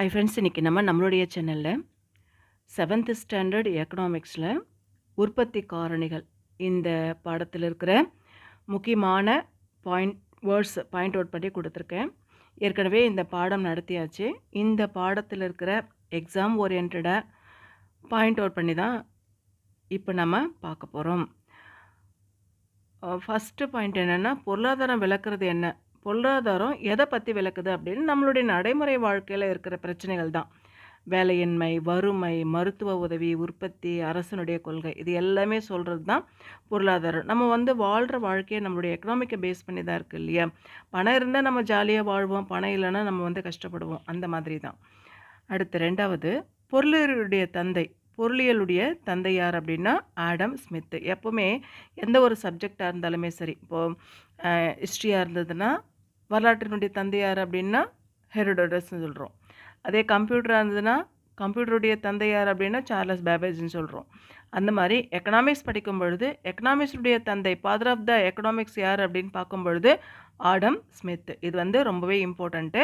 ஐ friends இன்றைக்கி நம்ம நம்மளுடைய சேனலில் செவன்த் ஸ்டாண்டர்ட் எக்கனாமிக்ஸில் உற்பத்தி காரணிகள் இந்த பாடத்தில் இருக்கிற முக்கியமான பாயிண்ட் வேர்ட்ஸ் பாயிண்ட் அவுட் பண்ணி கொடுத்துருக்கேன். ஏற்கனவே இந்த பாடம் நடத்தியாச்சு. இந்த பாடத்தில் இருக்கிற எக்ஸாம் ஓரியன்டாக பாயிண்ட் அவுட் பண்ணி தான் இப்போ நம்ம பார்க்க போகிறோம் ஃபஸ்ட்டு பாயிண்ட் என்னென்னா பொருளாதாரம் விளக்குறது என்ன? பொருளாதாரம் எதை பற்றி விளக்குது அப்படின்னு நம்மளுடைய நடைமுறை வாழ்க்கையில் இருக்கிற பிரச்சனைகள் தான். வேலையின்மை வறுமை மருத்துவ உதவி உற்பத்தி அரசனுடைய கொள்கை இது எல்லாமே சொல்கிறது தான் பொருளாதாரம். நம்ம வந்து வாழ்கிற வாழ்க்கையை நம்மளுடைய எக்கனாமிக்கை பேஸ் பண்ணி தான் இருக்குது இல்லையா? பணம் இருந்தால் நம்ம ஜாலியாக வாழ்வோம் பணம் இல்லைன்னா நம்ம வந்து கஷ்டப்படுவோம் அந்த மாதிரி தான். அடுத்து ரெண்டாவது பொருளியலுடைய தந்தை பொருளியலுடைய தந்தை யார் அப்படின்னா ஆடம் ஸ்மித்து. எப்போவுமே எந்த ஒரு சப்ஜெக்டாக இருந்தாலுமே சரி இப்போது ஹிஸ்ட்ரியாக இருந்ததுன்னா வரலாற்றினுடைய தந்தை யார் அப்படின்னா ஹெரோடோடஸ்னு சொல்கிறோம் அதே கம்ப்யூட்டராக இருந்ததுன்னா கம்ப்யூட்டருடைய தந்தை யார் அப்படின்னா சார்லஸ் பேபேஜ்னு சொல்கிறோம் அந்த மாதிரி எக்கனாமிக்ஸ் படிக்கும் பொழுது எக்கனாமிக்ஸுடைய தந்தை ஃபாதர் ஆஃப் த எக்கனாமிக்ஸ் யார் அப்படின்னு பார்க்கும் பொழுது ஆடம் ஸ்மித். இது வந்து ரொம்பவே இம்பார்ட்டண்ட்டு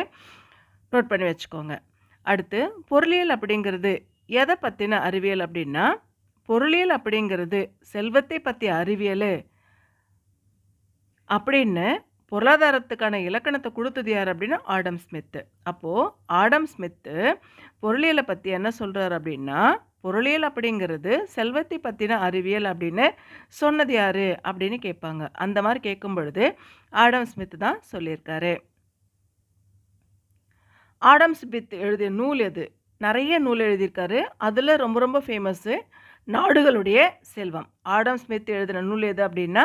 நோட் பண்ணி வச்சுக்கோங்க. அடுத்து பொருளியல் அப்படிங்கிறது எதை பற்றின அறிவியல் அப்படின்னா பொருளியல் அப்படிங்கிறது செல்வத்தை பற்றிய அறிவியல் அப்படின்னு பொருளாதாரத்துக்கான இலக்கணத்தை கொடுத்தது யார் அப்படின்னா ஆடம் ஸ்மித்து. அப்போது ஆடம் ஸ்மித்து பொருளியலை பற்றி என்ன சொல்கிறார் அப்படின்னா பொருளியல் அப்படிங்கிறது செல்வத்தை பற்றின அறிவியல் அப்படின்னு சொன்னது யார் அப்படின்னு கேட்பாங்க. அந்த மாதிரி கேட்கும் பொழுது ஆடம் ஸ்மித் தான் சொல்லியிருக்காரு. ஆடம் ஸ்மித் எழுதிய நூல் எது? நிறைய நூல் எழுதியிருக்காரு. அதில் ரொம்ப ரொம்ப ஃபேமஸ்ஸு நாடுகளுடைய செல்வம். ஆடம் ஸ்மித் எழுதின நூல் எது அப்படின்னா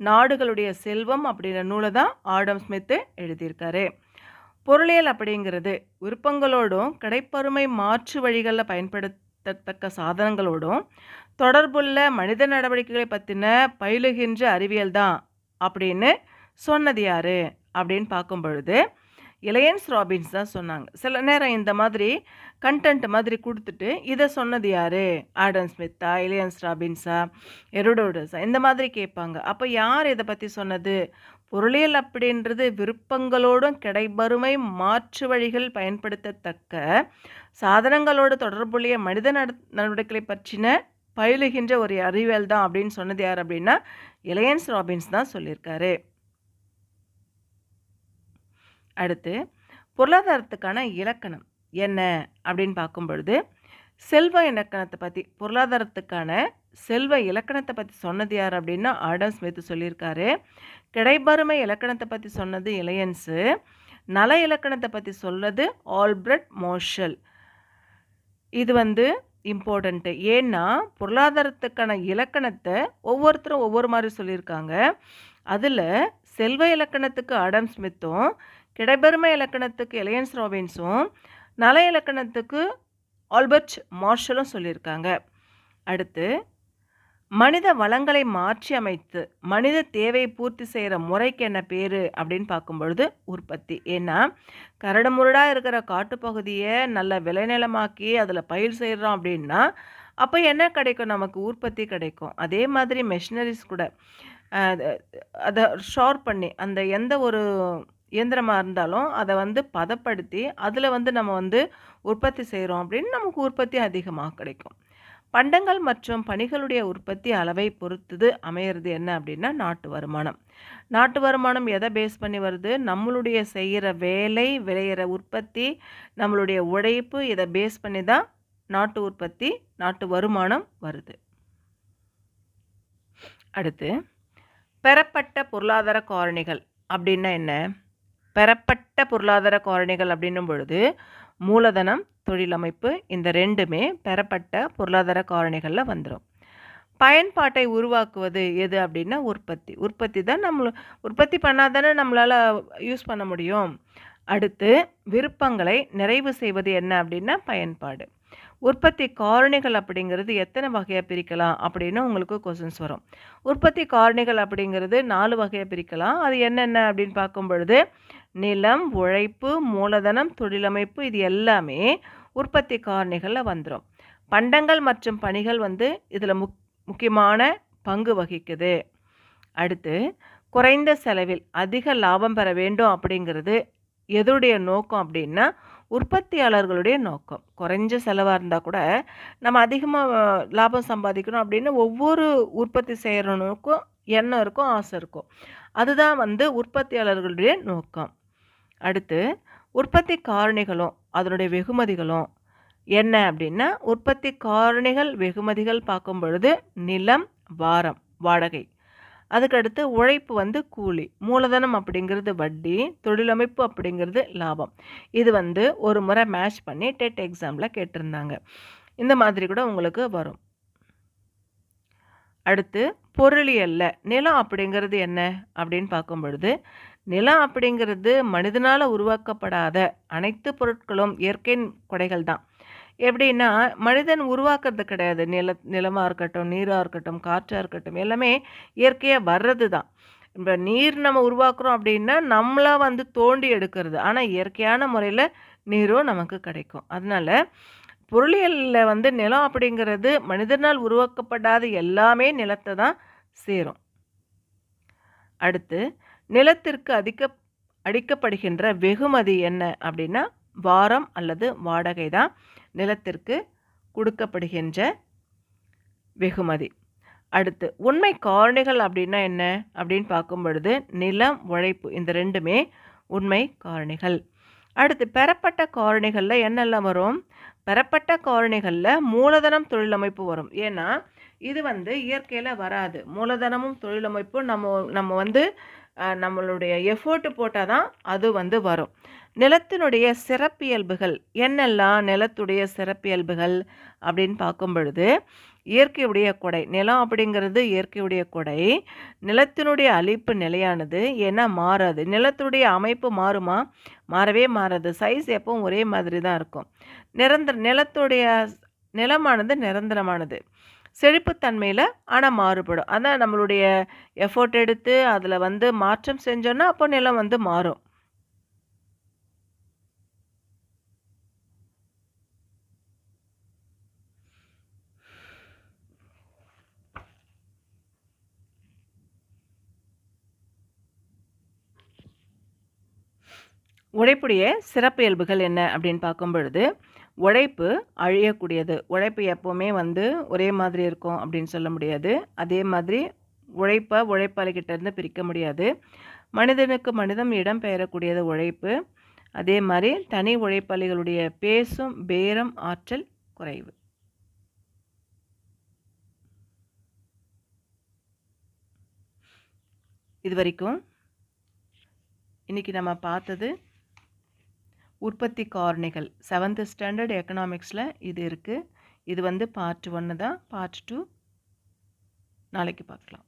நாடுகளுடைய செல்வம் அப்படின்ற நூலை தான் ஆடம் ஸ்மித்து எழுதியிருக்காரு. பொருளியல் அப்படிங்கிறது விருப்பங்களோடும் கடைப்பருமை மாற்று வழிகளில் பயன்படுத்தத்தக்க சாதனங்களோடும் தொடர்புள்ள மனித நடவடிக்கைகளை பற்றின பயிலுகின்ற அறிவியல் தான் அப்படின்னு சொன்னது யார்? அப்படின்னு பார்க்கும் பொழுது இளையன்ஸ் ராபின்ஸ் தான் சொன்னாங்க. சில நேரம் இந்த மாதிரி கண்டென்ட் மாதிரி கொடுத்துட்டு இதை சொன்னது யார்? ஆடன் ஸ்மித்தா இளையன்ஸ் ராபின்ஸா எரோடோடஸா? இந்த மாதிரி கேட்பாங்க. அப்போ யார் இதை பற்றி சொன்னது? பொருளியல் அப்படின்றது விருப்பங்களோடும் கிடைபருமை மாற்று வழிகள் பயன்படுத்தத்தக்க சாதனங்களோடு தொடர்புடைய மனித நட நடவடிக்கைகளை பற்றின பயிலுகின்ற ஒரு அறிவியல் தான் அப்படின்னு சொன்னது யார் அப்படின்னா இளையன்ஸ் ராபின்ஸ் தான் சொல்லியிருக்காரு. அடுத்து பொருளாதாரத்துக்கான இலக்கணம் என்ன அப்படின்னு பார்க்கும் பொழுது செல்வ இலக்கணத்தை பற்றி பொருளாதாரத்துக்கான செல்வ இலக்கணத்தை பற்றி சொன்னது யார் அப்படின்னா ஆடம் ஸ்மித் சொல்லியிருக்காரு. கிடைபருமை இலக்கணத்தை பற்றி சொன்னது இளையன்ஸு நல இலக்கணத்தை பற்றி சொன்னது ஆல்பிரட் மோஷல் இது வந்து இம்பார்ட்டண்ட்டு ஏன்னா பொருளாதாரத்துக்கான இலக்கணத்தை ஒவ்வொருத்தரும் ஒவ்வொரு மாதிரி சொல்லியிருக்காங்க. அதில் செல்வ இலக்கணத்துக்கு ஆடம் ஸ்மித்தும் கிடைபெருமை இலக்கணத்துக்கு எலியன்ஸ் ராபின்ஸும் நல இலக்கணத்துக்கு ஆல்பர்ட் மார்ஷலும் சொல்லியிருக்காங்க. அடுத்து மனித வளங்களை மாற்றி அமைத்து மனித தேவையை பூர்த்தி செய்கிற முறைக்கு என்ன பேர் அப்படின்னு பார்க்கும்பொழுது உற்பத்தி. ஏன்னா கரடு முரடாக இருக்கிற காட்டுப்பகுதியை நல்ல விளைநிலமாக்கி அதில் பயிர் செய்கிறோம் அப்படின்னா அப்போ என்ன கிடைக்கும்? நமக்கு உற்பத்தி கிடைக்கும். அதே மாதிரி மெஷினரிஸ் கூட அதை ஷார்ப் பண்ணி அந்த எந்த ஒரு இயந்திரமாக இருந்தாலும் அதை வந்து பதப்படுத்தி அதில் வந்து நம்ம வந்து உற்பத்தி செய்கிறோம் அப்படின்னு நமக்கு உற்பத்தி அதிகமாக கிடைக்கும். பண்டங்கள் மற்றும் பணிகளுடைய உற்பத்தி அளவை பொறுத்தது அமையிறது என்ன அப்படின்னா நாட்டு வருமானம். நாட்டு வருமானம் எதை பேஸ் பண்ணி வருது? நம்மளுடைய செய்கிற வேலை விளையிற உற்பத்தி நம்மளுடைய உழைப்பு இதை பேஸ் பண்ணி தான் நாட்டு உற்பத்தி நாட்டு வருமானம் வருது. அடுத்து பெறப்பட்ட பொருளாதார காரணிகள் அப்படின்னா என்ன? பெறப்பட்ட பொருளாதார காரணிகள் அப்படின்னும் பொழுது மூலதனம் தொழிலமைப்பு இந்த ரெண்டுமே பெறப்பட்ட பொருளாதார காரணிகளில் வந்துடும் பயன்பாட்டை உருவாக்குவது எது அப்படின்னா உற்பத்தி. உற்பத்தி தான் நம்ம உற்பத்தி பண்ணால் தானே நம்மளால் யூஸ் பண்ண முடியும். அடுத்து விருப்பங்களை நிறைவு செய்வது என்ன அப்படின்னா பயன்பாடு. உற்பத்தி காரணிகள் அப்படிங்கிறது எத்தனை வகையாக பிரிக்கலாம் அப்படின்னு உங்களுக்கு கொஸ்டின்ஸ் வரும். உற்பத்தி காரணிகள் அப்படிங்கிறது நாலு வகையாக பிரிக்கலாம். அது என்னென்ன அப்படின்னு பார்க்கும் பொழுது நிலம் உழைப்பு மூலதனம் தொழிலமைப்பு இது எல்லாமே உற்பத்தி காரணிகளில் வந்துடும் பண்டங்கள் மற்றும் பணிகள் வந்து இதில் முக் முக்கியமான பங்கு வகிக்குது. அடுத்து குறைந்த செலவில் அதிக லாபம் பெற வேண்டும் அப்படிங்கிறது எதுடைய நோக்கம் அப்படின்னா உற்பத்தியாளர்களுடைய நோக்கம். குறைஞ்ச செலவாக இருந்தால் கூட நம்ம அதிகமாக லாபம் சம்பாதிக்கணும் அப்படின்னு ஒவ்வொரு உற்பத்தி செய்கிறவனுக்கும் எண்ணம் இருக்கும் ஆசை இருக்கும். அதுதான் வந்து உற்பத்தியாளர்களுடைய நோக்கம். அடுத்து உற்பத்தி காரணிகளும் அதனுடைய வெகுமதிகளும் என்ன அப்படின்னா உற்பத்தி காரணிகள் வெகுமதிகள் பார்க்கும் பொழுது நிலம் வாரம் வாடகை. அதுக்கடுத்து உழைப்பு வந்து கூலி மூலதனம் அப்படிங்கிறது வட்டி தொழிலமைப்பு அப்படிங்கிறது லாபம். இது வந்து ஒரு முறை மேட்ச் பண்ணி டெட் எக்ஸாமில் கேட்டிருந்தாங்க. இந்த மாதிரி கூட உங்களுக்கு வரும். அடுத்து பொருளியல்ல நிலம் அப்படிங்கிறது என்ன அப்படின்னு பார்க்கும் பொழுது நிலம் அப்படிங்கிறது மனிதனால் உருவாக்கப்படாத அனைத்து பொருட்களும் இயற்கையின் கொடைகள் தான். எப்படின்னா மனிதன் உருவாக்குறது கிடையாது. நில நிலமாக இருக்கட்டும் நீராக இருக்கட்டும் காற்றாக இருக்கட்டும் எல்லாமே இயற்கையாக வர்றது தான். இப்போ நீர் நம்ம உருவாக்குறோம் அப்படின்னா நம்மளாக வந்து தோண்டி எடுக்கிறது. ஆனால் இயற்கையான முறையில் நீரும் நமக்கு கிடைக்கும். அதனால பொருளியலில் வந்து நிலம் அப்படிங்கிறது மனிதனால் உருவாக்கப்படாத எல்லாமே நிலத்தை தான் சேரும். அடுத்து நிலத்திற்கு அதிக அடிக்கப்படுகின்ற வெகுமதி என்ன அப்படின்னா வாரம் அல்லது வாடகை தான் நிலத்திற்கு கொடுக்கப்படுகின்ற வெகுமதி. அடுத்து உண்மை காரணிகள் அப்படின்னா என்ன அப்படின்னு பார்க்கும் பொழுது நிலம் உழைப்பு இந்த ரெண்டுமே உண்மை காரணிகள். அடுத்து பெறப்பட்ட காரணிகளில் என்னெல்லாம் வரும்? பெறப்பட்ட காரணிகளில் மூலதனம் தொழிலமைப்பு வரும். ஏன்னா இது வந்து இயற்கையில் வராது. மூலதனமும் தொழிலமைப்பும் நம்ம நம்ம வந்து நம்மளுடைய எஃபோர்ட்டு போட்டால் தான் அது வந்து வரும். நிலத்தினுடைய சிறப்பியல்புகள் என்னெல்லாம் நிலத்துடைய சிறப்பியல்புகள் அப்படின்னு பார்க்கும் பொழுது இயற்கையுடைய கொடை நிலம் அப்படிங்கிறது இயற்கையுடைய கொடை. நிலத்தினுடைய அழிப்பு நிலையானது ஏன்னா மாறாது. நிலத்துடைய அமைப்பு மாறுமா? மாறவே மாறாது. சைஸ் எப்பவும் ஒரே மாதிரி தான் இருக்கும். நிரந்தர நிலத்துடைய நிலமானது நிரந்தரமானது. செழிப்புத்தன்மையில் ஆனால் மாறுபடும். அதான் நம்மளுடைய எஃபோர்ட் எடுத்து அதில் வந்து மாற்றம் செஞ்சோன்னா அப்போ நிலம் வந்து மாறும். உழைப்புடைய சிறப்பியல்புகள் என்ன அப்படின்னு பார்க்கும் பொழுது உழைப்பு அழியக்கூடியது. உழைப்பு எப்போவுமே வந்து ஒரே மாதிரி இருக்கும் அப்படின்னு சொல்ல முடியாது. அதே மாதிரி உழைப்பை உழைப்பாளிகிட்டேருந்து பிரிக்க முடியாது. மனிதனுக்கு மனிதம் இடம் பெயரக்கூடியது உழைப்பு. அதே மாதிரி தனி உழைப்பாளிகளுடைய பேசும் பேரம் ஆற்றல் குறைவு. இது வரைக்கும் இன்னைக்கு நம்ம பார்த்தது உற்பத்தி காரணிகள். செவன்த் ஸ்டாண்டர்ட் எக்கனாமிக்ஸில் இது இருக்குது இது வந்து பார்ட் ஒன்று தான். பார்ட் டூ நாளைக்கு பார்க்கலாம்.